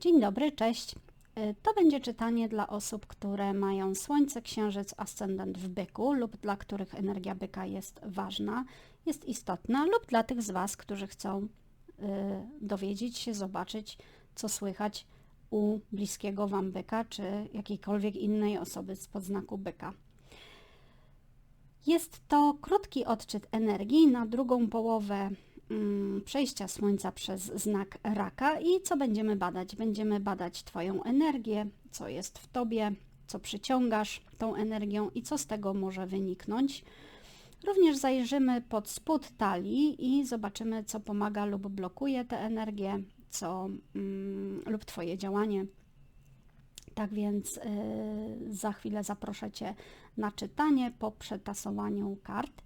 Dzień dobry, cześć. Y, To będzie czytanie dla osób, które mają Słońce, Księżyc, Ascendent w byku lub dla których energia byka jest ważna, jest istotna lub dla tych z Was, którzy chcą y, dowiedzieć się, zobaczyć, co słychać u bliskiego Wam byka czy jakiejkolwiek innej osoby z podznaku byka. Jest to krótki odczyt energii na drugą połowę przejścia Słońca przez znak Raka i co będziemy badać? Będziemy badać Twoją energię, co jest w Tobie, co przyciągasz tą energią i co z tego może wyniknąć. Również zajrzymy pod spód talii i zobaczymy, co pomaga lub blokuje tę energię, co mm, lub Twoje działanie. Tak więc y, za chwilę zaproszę Cię na czytanie po przetasowaniu kart.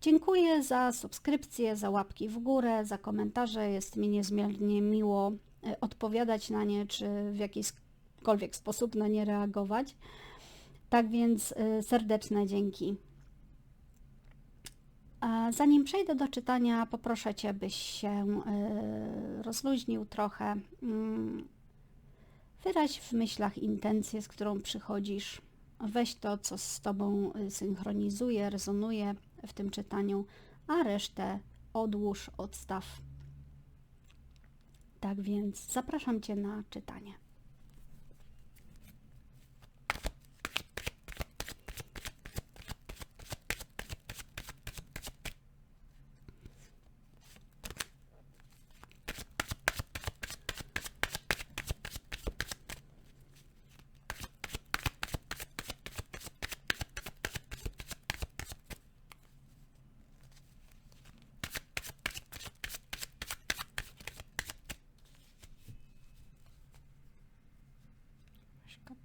Dziękuję za subskrypcję, za łapki w górę, za komentarze. Jest mi niezmiernie miło y, odpowiadać na nie, czy w jakikolwiek sposób na nie reagować. Tak więc y, serdeczne dzięki. A zanim przejdę do czytania, poproszę Cię, byś się y, rozluźnił trochę. Mm, Wyraź w myślach intencję, z którą przychodzisz. Weź to, co z Tobą synchronizuje, rezonuje w tym czytaniu, a resztę odłóż, odstaw. Tak więc zapraszam Cię na czytanie.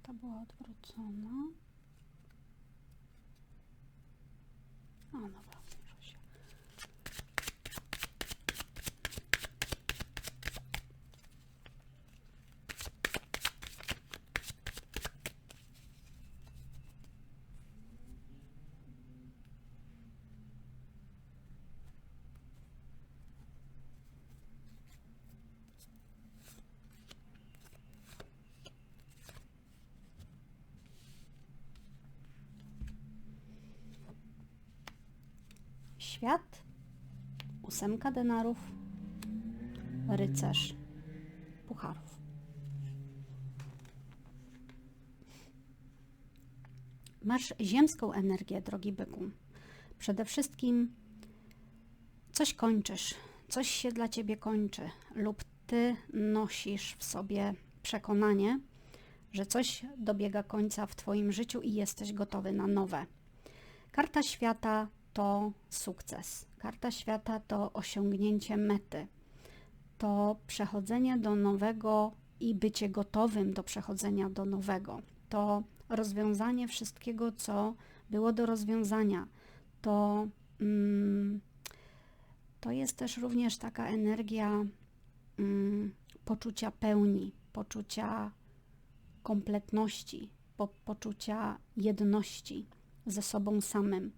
Karta była odwrócona. A, dobra, muszę się. Świat, ósemka denarów, rycerz pucharów. Masz ziemską energię, drogi byku. Przede wszystkim coś kończysz, coś się dla ciebie kończy, lub ty nosisz w sobie przekonanie, że coś dobiega końca w twoim życiu i jesteś gotowy na nowe. Karta świata to sukces. Karta świata to osiągnięcie mety. To przechodzenie do nowego i bycie gotowym do przechodzenia do nowego. To rozwiązanie wszystkiego, co było do rozwiązania. To, mm, to jest też również taka energia mm, poczucia pełni, poczucia kompletności, po, poczucia jedności ze sobą samym.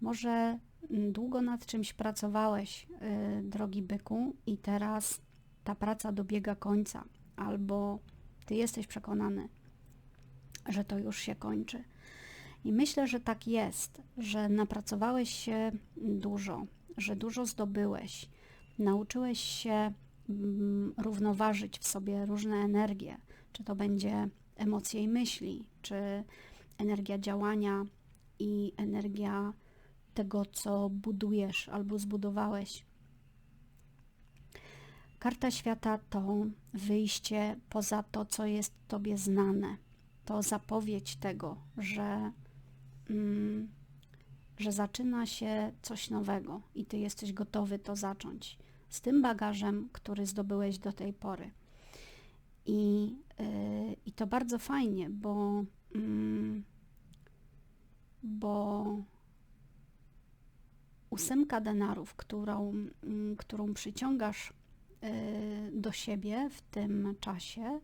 Może mm, długo nad czymś pracowałeś, yy, drogi byku, i teraz ta praca dobiega końca, albo ty jesteś przekonany, że to już się kończy. I myślę, że tak jest, że napracowałeś się dużo, że dużo zdobyłeś, nauczyłeś się mm, równoważyć w sobie różne energie, czy to będzie emocje i myśli, czy energia działania i energia tego, co budujesz albo zbudowałeś. Karta świata to wyjście poza to, co jest Tobie znane. To zapowiedź tego, że, mm, że zaczyna się coś nowego i Ty jesteś gotowy to zacząć z tym bagażem, który zdobyłeś do tej pory. I, yy, i to bardzo fajnie, bo, mm, bo ósemka denarów, którą, mm, którą przyciągasz y, do siebie w tym czasie,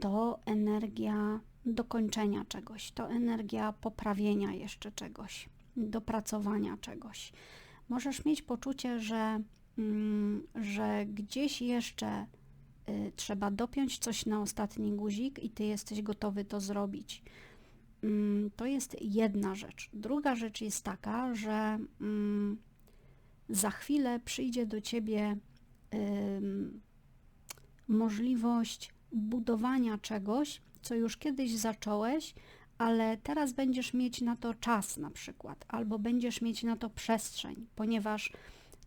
to energia dokończenia czegoś, to energia poprawienia jeszcze czegoś, dopracowania czegoś. Możesz mieć poczucie, że mm, że gdzieś jeszcze y, trzeba dopiąć coś na ostatni guzik i ty jesteś gotowy to zrobić. Mm, to jest jedna rzecz. Druga rzecz jest taka, że mm, za chwilę przyjdzie do ciebie możliwość budowania czegoś, co już kiedyś zacząłeś, ale teraz będziesz mieć na to czas na przykład, albo będziesz mieć na to przestrzeń, ponieważ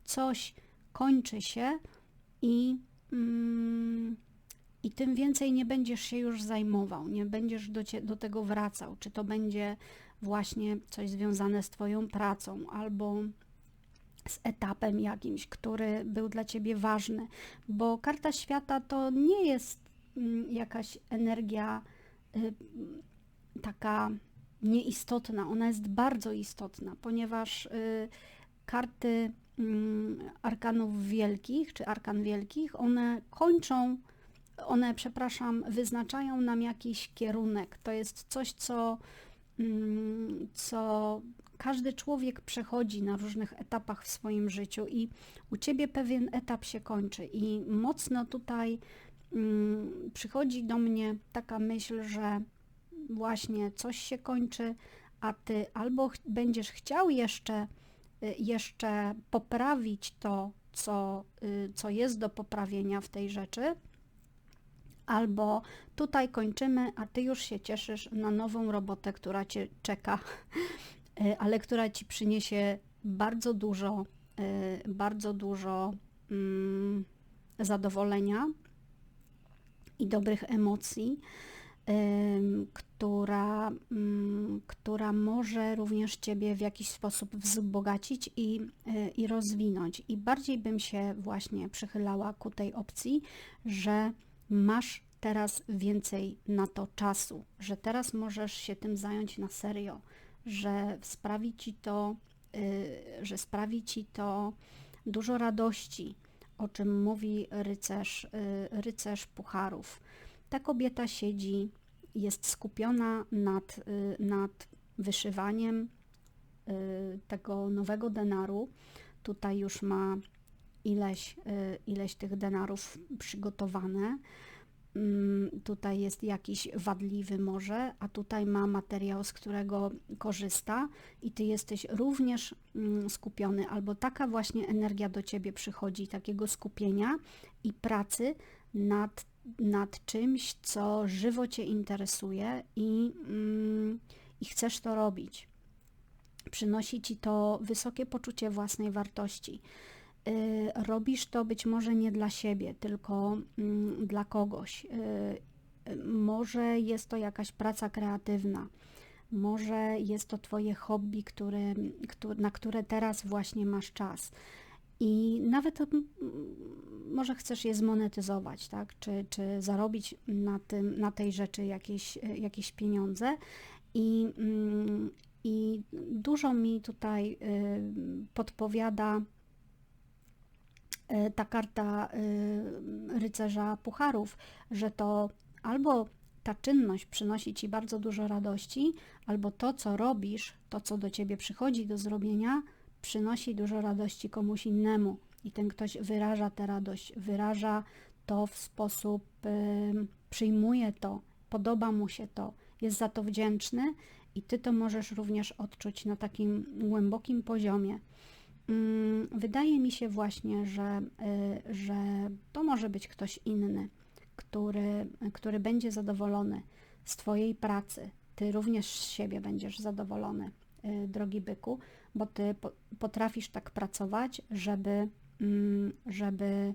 coś kończy się i, mm, i tym więcej nie będziesz się już zajmował, nie będziesz do, cie, do tego wracał. Czy to będzie właśnie coś związane z Twoją pracą, albo z etapem jakimś, który był dla Ciebie ważny, bo karta świata to nie jest mm, jakaś energia y, taka nieistotna, ona jest bardzo istotna, ponieważ y, karty mm, arkanów wielkich, czy arkan wielkich, one kończą, one, przepraszam, wyznaczają nam jakiś kierunek. To jest coś, co, mm, co każdy człowiek przechodzi na różnych etapach w swoim życiu i u ciebie pewien etap się kończy. I mocno tutaj mm, przychodzi do mnie taka myśl, że właśnie coś się kończy, a ty albo będziesz chciał jeszcze, y, jeszcze poprawić to, co, y, co jest do poprawienia w tej rzeczy, albo tutaj kończymy, a ty już się cieszysz na nową robotę, która cię czeka, y, ale która ci przyniesie bardzo dużo, bardzo dużo mm, zadowolenia i dobrych emocji która, mm, która może również Ciebie w jakiś sposób wzbogacić i, y, i rozwinąć. I bardziej bym się właśnie przychylała ku tej opcji, że masz teraz więcej na to czasu, że teraz możesz się tym zająć na serio, że sprawi Ci to, y, że sprawi Ci to dużo radości, o czym mówi rycerz, y, rycerz pucharów ta kobieta siedzi, jest skupiona nad, y, nad wyszywaniem y, tego nowego denaru. Tutaj już ma ileś, y, ileś tych denarów przygotowane. Mm, tutaj jest jakiś wadliwy może, a tutaj ma materiał, z którego korzysta i ty jesteś również mm, skupiony, albo taka właśnie energia do ciebie przychodzi, takiego skupienia i pracy nad nad czymś, co żywo Cię interesuje i, mm, i chcesz to robić. Przynosi Ci to wysokie poczucie własnej wartości. Y, robisz to być może nie dla siebie, tylko mm, dla kogoś. Y, może jest to jakaś praca kreatywna, może jest to Twoje hobby, który, na które teraz właśnie masz czas. I nawet może chcesz je zmonetyzować, tak? czy, czy zarobić na, tym, na tej rzeczy jakieś, jakieś pieniądze. I, mm, I dużo mi tutaj y, podpowiada ta karta y, rycerza pucharów, że to albo ta czynność przynosi ci bardzo dużo radości, albo to, co robisz, to, co do ciebie przychodzi do zrobienia, przynosi dużo radości komuś innemu i ten ktoś wyraża tę radość, wyraża to w sposób, y, przyjmuje to, podoba mu się to, jest za to wdzięczny i ty to możesz również odczuć na takim głębokim poziomie. Mm, wydaje mi się właśnie, że, y, że to może być ktoś inny, który, który będzie zadowolony z Twojej pracy. Ty również z siebie będziesz zadowolony, y, drogi byku, bo Ty potrafisz tak pracować, żeby Mm, żeby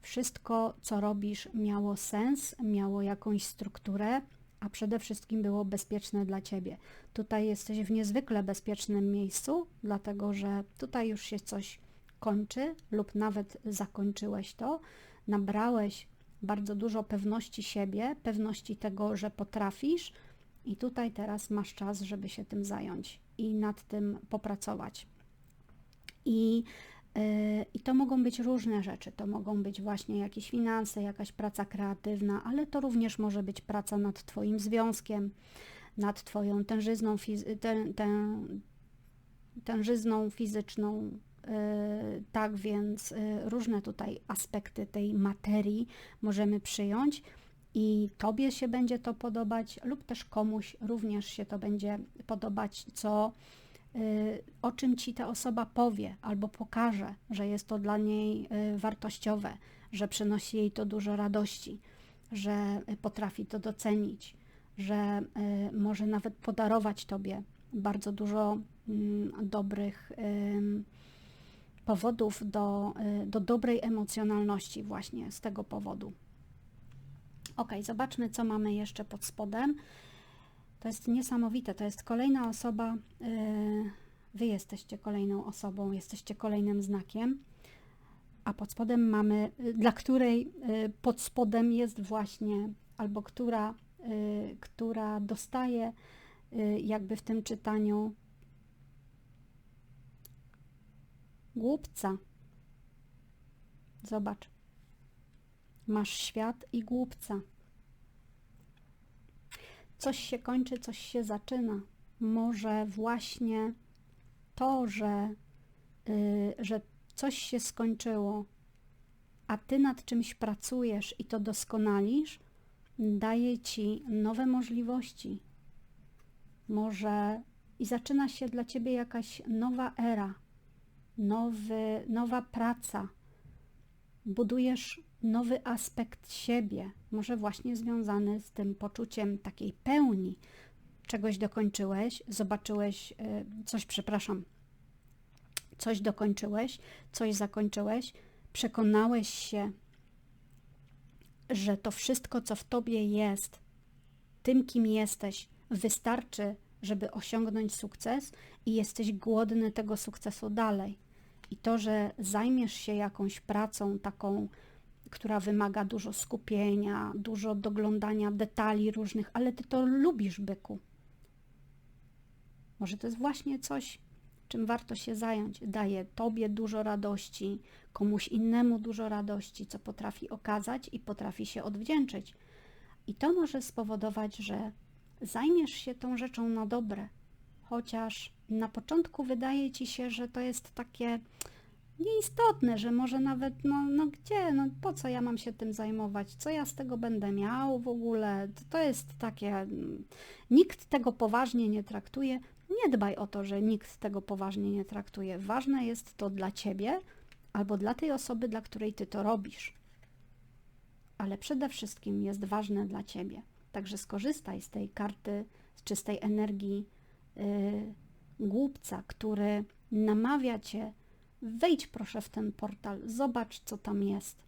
wszystko, co robisz, miało sens, miało jakąś strukturę, a przede wszystkim było bezpieczne dla Ciebie. Tutaj jesteś w niezwykle bezpiecznym miejscu, dlatego że tutaj już się coś kończy lub nawet zakończyłeś to, nabrałeś bardzo dużo pewności siebie, pewności tego, że potrafisz i tutaj teraz masz czas, żeby się tym zająć i nad tym popracować. I i to mogą być różne rzeczy. To mogą być właśnie jakieś finanse, jakaś praca kreatywna, ale to również może być praca nad Twoim związkiem, nad Twoją tężyzną, fizy ten, ten, tężyzną fizyczną, tak więc y, różne tutaj aspekty tej materii możemy przyjąć i Tobie się będzie to podobać, lub też komuś również się to będzie podobać, co, o czym Ci ta osoba powie albo pokaże, że jest to dla niej y, wartościowe, że przynosi jej to dużo radości, że potrafi to docenić, że może nawet podarować Tobie bardzo dużo mm, dobrych powodów do, y, do dobrej emocjonalności właśnie z tego powodu. Ok, zobaczmy, co mamy jeszcze pod spodem. To jest niesamowite, to jest kolejna osoba, y, wy jesteście kolejną osobą, jesteście kolejnym znakiem, a pod spodem mamy, y, dla której pod spodem jest właśnie, albo która, która dostaje jakby w tym czytaniu głupca. Zobacz. Masz świat i głupca. Coś się kończy, coś się zaczyna. Może właśnie to, że, yy, że coś się skończyło, a ty nad czymś pracujesz i to doskonalisz, daje ci nowe możliwości. Może i zaczyna się dla ciebie jakaś nowa era nowy, nowa praca, budujesz nowy aspekt siebie, może właśnie związany z tym poczuciem takiej pełni. Czegoś dokończyłeś, zobaczyłeś e, coś, przepraszam, coś dokończyłeś, coś zakończyłeś, przekonałeś się, że to wszystko, co w tobie jest, tym, kim jesteś, wystarczy, żeby osiągnąć sukces i jesteś głodny tego sukcesu dalej. I to, że zajmiesz się jakąś pracą taką, która wymaga dużo skupienia, dużo doglądania detali różnych, ale ty to lubisz, byku. Może to jest właśnie coś, czym warto się zająć. Daje tobie dużo radości, komuś innemu dużo radości, co potrafi okazać i potrafi się odwdzięczyć. I to może spowodować, że zajmiesz się tą rzeczą na dobre, chociaż na początku wydaje ci się, że to jest takie nieistotne, że może nawet, no, no gdzie, no po co ja mam się tym zajmować, co ja z tego będę miał w ogóle, to jest takie, mm, nikt tego poważnie nie traktuje, nie dbaj o to, że nikt tego poważnie nie traktuje, ważne jest to dla ciebie albo dla tej osoby, dla której ty to robisz, ale przede wszystkim jest ważne dla ciebie, także skorzystaj z tej karty, z czystej energii, yy, głupca, który namawia cię, wejdź proszę w ten portal, zobacz co tam jest,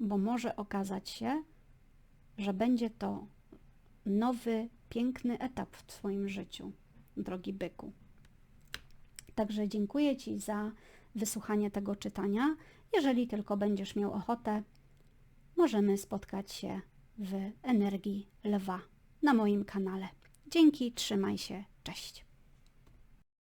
bo może okazać się, że będzie to nowy, piękny etap w Twoim życiu, drogi byku. Także dziękuję Ci za wysłuchanie tego czytania. Jeżeli tylko będziesz miał ochotę, możemy spotkać się w energii lwa na moim kanale. Dzięki, trzymaj się, cześć.